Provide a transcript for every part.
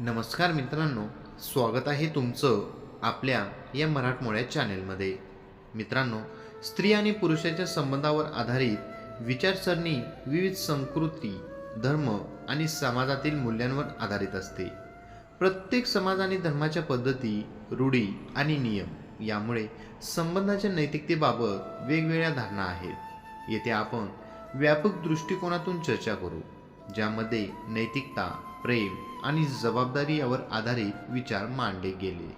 नमस्कार मित्रांनो स्वागत आहे तुमचं आपल्या या मराठमोळ्या चॅनेलमध्ये. मित्रांनो स्त्री आणि पुरुषाच्या संबंधावर आधारित विचारसरणी विविध संस्कृती धर्म आणि समाजातील मूल्यांवर आधारित असते. प्रत्येक समाज आणि धर्माच्या पद्धती रूढी आणि नियम यामुळे संबंधाच्या नैतिकतेबाबत वेगवेगळ्या धारणा आहेत. येथे आपण व्यापक दृष्टिकोनातून चर्चा करू ज्यामध्ये नैतिकता प्रेम आणि जबाबदारी यावर आधारित विचार मांडले गेले.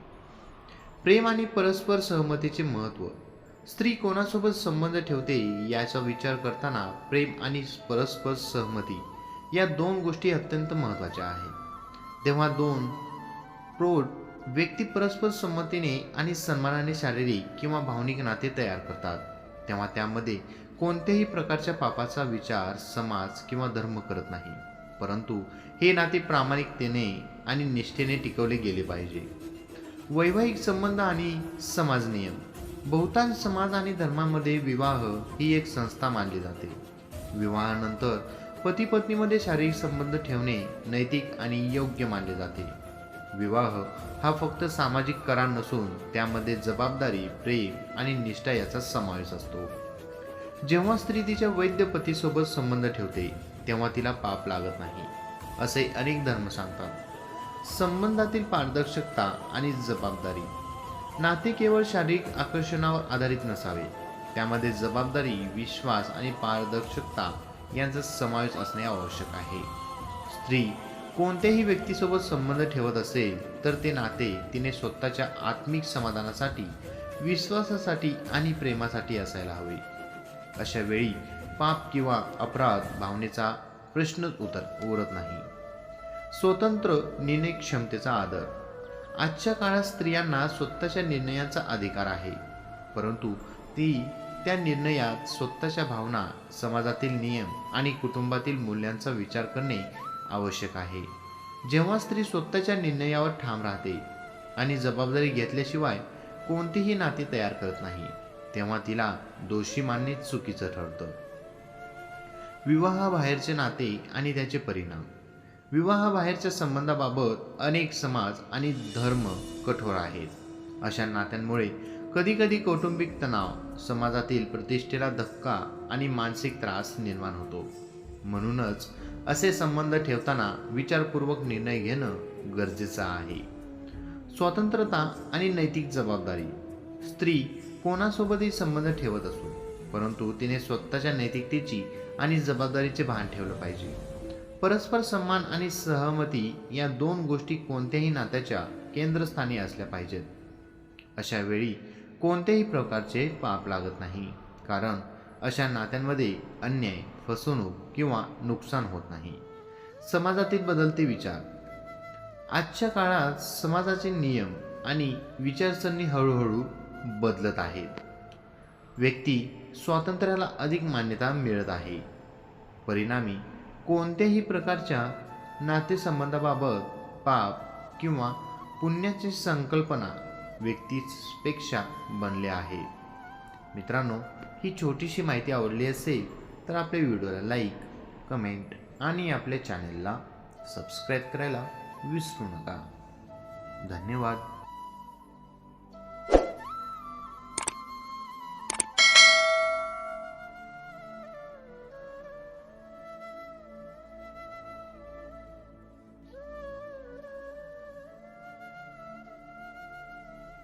प्रेम आणि परस्पर सहमतीचे महत्त्व. स्त्री कोणासोबत संबंध ठेवते याचा विचार करताना प्रेम आणि परस्पर सहमती या दोन गोष्टी अत्यंत महत्त्वाच्या आहेत. तेव्हा दोन प्रौढ व्यक्ती परस्पर संमतीने आणि सन्मानाने शारीरिक किंवा भावनिक नाते तयार करतात. तेव्हा त्यामध्ये कोणत्याही प्रकारच्या पापाचा विचार समाज किंवा धर्म करत नाही. परंतु हे नाते प्रामाणिकतेने आणि निष्ठेने टिकवले गेले पाहिजे. वैवाहिक संबंध आणि समाज नियम. बहुतांश समाज आणि धर्मामध्ये विवाह ही एक संस्था मानली जाते. विवाहानंतर पती पत्नीमध्ये शारीरिक संबंध ठेवणे नैतिक आणि योग्य मानले जाते. विवाह हा फक्त सामाजिक करार नसून त्यामध्ये जबाबदारी प्रेम आणि निष्ठा याचा समावेश असतो. जेव्हा स्त्री तिच्या वैद्य पतीसोबत संबंध ठेवते तेव्हा तिला पाप लागत नाही असे अनेक धर्म सांगतात. संबंधातील पारदर्शकता आणि जबाबदारी. नाते केवळ शारीरिक आकर्षणावर आधारित नसावे त्यामध्ये जबाबदारी विश्वास आणि पारदर्शकता यांचा समावेश असणे आवश्यक आहे. स्त्री कोणत्याही व्यक्तीसोबत संबंध ठेवत असेल तर ते नाते तिने स्वतःच्या आत्मिक समाधानासाठी विश्वासासाठी आणि प्रेमासाठी असायला हवे. अशा वेळी पाप किंवा अपराध भावनेचा प्रश्नच उतर उरत नाही. स्वतंत्र निर्णय क्षमतेचा आदर. आजच्या काळात स्त्रियांना स्वतःच्या निर्णयाचा अधिकार आहे. परंतु ती त्या निर्णयात स्वतःच्या भावना समाजातील नियम आणि कुटुंबातील मूल्यांचा विचार करणे आवश्यक आहे. जेव्हा स्त्री स्वतःच्या निर्णयावर ठाम राहते आणि जबाबदारी घेतल्याशिवाय कोणतीही नाती तयार करत नाही. तेव्हा तिला दोषी मानणे चुकीचं ठरतं. विवाहाबाहेरचे नाते आणि त्याचे परिणाम. विवाहाबाहेरच्या संबंधाबाबत अनेक समाज आणि धर्म कठोर आहेत. अशा नात्यांमुळे कधीकधी कौटुंबिक तणाव समाजातील प्रतिष्ठेला धक्का आणि मानसिक त्रास निर्माण होतो. म्हणूनच असे संबंध ठेवताना विचारपूर्वक निर्णय घेणं गरजेचं आहे. स्वतंत्रता आणि नैतिक जबाबदारी. स्त्री कोणासोबतही संबंध ठेवत असो परंतु तिने स्वतःच्या नैतिकतेची आणि जबाबदारीचे भान ठेवलं पाहिजे. परस्पर सन्मान आणि सहमती या दोन गोष्टी कोणत्याही नात्याच्या केंद्रस्थानी असल्या पाहिजेत. अशा वेळी कोणत्याही प्रकारचे पाप लागत नाही कारण अशा नात्यांमध्ये अन्याय फसवणूक किंवा नुकसान होत नाही. समाजातील बदलते विचार. आजच्या काळात समाजाचे नियम आणि विचारसरणी हळूहळू बदलत आहेत व्यक्ती स्वातंत्र्याला अधिक मान्यता मिळत आहे. परिणामी कोणत्याही प्रकारच्या नातेसंबंधाबाबत पाप किंवा पुण्याची संकल्पना व्यक्तीपेक्षा बनले आहे. मित्रांनो ही छोटीशी माहिती आवडली असेल तर आपल्या व्हिडिओला लाईक कमेंट आणि आपल्या चॅनेलला सबस्क्राईब करायला विसरू नका. धन्यवाद.